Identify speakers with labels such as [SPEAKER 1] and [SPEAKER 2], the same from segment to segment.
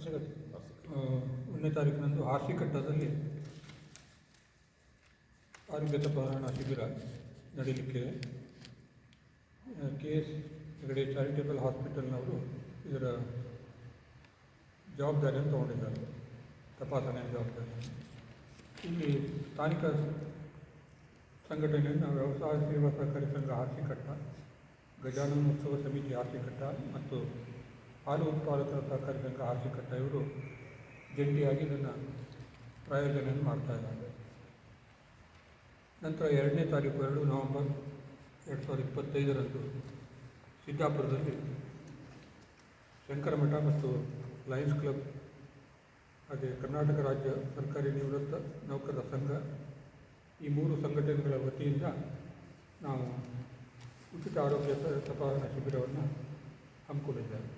[SPEAKER 1] ಆ, ಒಂದನೇ ತಾರೀಕಿನಂದು ಆರ್ಸಿ ಕಟ್ಟದಲ್ಲಿ ಆರೋಗ್ಯ ತಪಾಸಣಾ ಶಿಬಿರ ನಡೀಲಿಕ್ಕಿದೆ ಕೆ ಎಸ್ ಹೆಗಡೆ ಚಾರಿಟೇಬಲ್ ಹಾಸ್ಪಿಟಲ್ನವರು ಇದರ ಜವಾಬ್ದಾರಿಯನ್ನು ತಗೊಂಡಿದ್ದಾರೆ. ತಪಾಸಣೆಯ ಜವಾಬ್ದಾರಿ. ಇಲ್ಲಿ ಸ್ಥಾನಿಕ ಸಂಘಟನೆಯನ್ನು ವ್ಯವಸಾಯ ಸೇವಾ ಸಹಕಾರಿ ಸಂಘ ಆರ್ಸಿಕಟ್ಟ ಗಜಾನನ ಉತ್ಸವ ಸಮಿತಿ ಆರ್ಸಿಕಟ್ಟ ಮತ್ತು ಹಾಲು ಉತ್ಪಾದಕರ ಸಹಕಾರಿ ಸಂಘ ಆರ್ಸಿಕಟ್ಟ ಇವರು ಜಂಟಿಯಾಗಿ ಇದನ್ನು ಪ್ರಾಯೋಜನೆಯನ್ನು ಮಾಡ್ತಾ ಇದ್ದಾರೆ. ನಂತರ ಎರಡನೇ ತಾರೀಕು ಎರಡು ನವೆಂಬರ್ ಎರಡು ಸಾವಿರದ ಇಪ್ಪತ್ತೈದರಂದು ಸಿದ್ದಾಪುರದಲ್ಲಿ ಶಂಕರಮಠ ಮತ್ತು ಲಯನ್ಸ್ ಕ್ಲಬ್ ಹಾಗೆ ಕರ್ನಾಟಕ ರಾಜ್ಯ ಸರ್ಕಾರಿ ನಿವೃತ್ತ ನೌಕರರ ಸಂಘ ಈ ಮೂರು ಸಂಘಟನೆಗಳ ವತಿಯಿಂದ ನಾವು ಉಚಿತ ಆರೋಗ್ಯ ತಪಾಸಣಾ ಶಿಬಿರವನ್ನು ಹಮ್ಮಿಕೊಂಡಿದ್ದೇವೆ.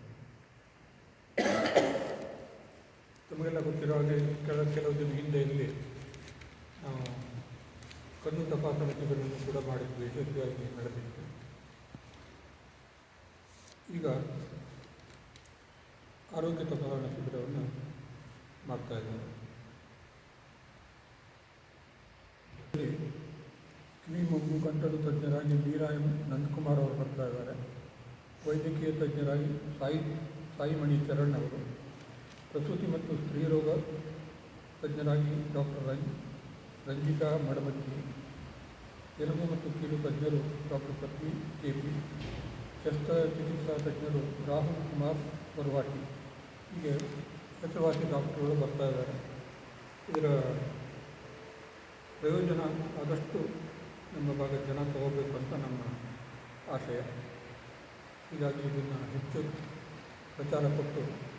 [SPEAKER 1] ತಮಗೆಲ್ಲ ಗೊತ್ತಿರೋ ಹಾಗೆ ಕೆಲ ಕೆಲವು ದಿನ ಹಿಂದೆ ಇಲ್ಲಿ ಕಣ್ಣು ತಪಾಸಣೆ ಶಿಬಿರವನ್ನು ಕೂಡ ಮಾಡಿದ್ವಿ, ಯಶಸ್ವಿಯಾಗಿ ನಡೆದಿತ್ತು. ಈಗ ಆರೋಗ್ಯ ತಪಾಸಣಾ ಶಿಬಿರವನ್ನು ಮಾಡ್ತಾ ಇಲ್ಲಿ ಕಿವಿ ಮಗು ಕಂಠದ ತಜ್ಞರಾಗಿ ಮೀರಾ ಎಂ ನಂದಕುಮಾರ್ ಅವರು ಬರ್ತಾ ಇದ್ದಾರೆ. ವೈದ್ಯಕೀಯ ತಜ್ಞರಾಗಿ ಸಾಯಿ, ಸಾಯಿಮಣಿ ಚರಣ್ ಅವರು. ಪ್ರಸೂತಿ ಮತ್ತು ಸ್ತ್ರೀರೋಗ ತಜ್ಞರಾಗಿ ಡಾಕ್ಟರ್ ರಂಜ್ ರಂಜಿತಾ ಮಡಮಕ್ಕಿ ಎಲುಬು ಮತ್ತು ಕೀಲು ತಜ್ಞರು ಡಾಕ್ಟರ್ ಪತ್ನಿ ಕೆ ಪಿ ಶಸ್ತ್ರಚಿಕಿತ್ಸಾ ತಜ್ಞರು ರಾಹುಲ್ ಕುಮಾರ್ ಬರ್ವಾಟಿ. ಹೀಗೆ ಹೆಸರುವಾಸಿ ಡಾಕ್ಟರ್ಗಳು ಬರ್ತಾ ಇದ್ದಾರೆ. ಇದರ ಪ್ರಯೋಜನ ಆದಷ್ಟು ನಮ್ಮ ಭಾಗದ ಜನ ತಗೋಬೇಕು ಅಂತ ನಮ್ಮ ಆಶಯ. ಹೀಗಾಗಿ ಇದನ್ನು ಹೆಚ್ಚು ಪ್ರಚಾರ ಕೊಟ್ಟು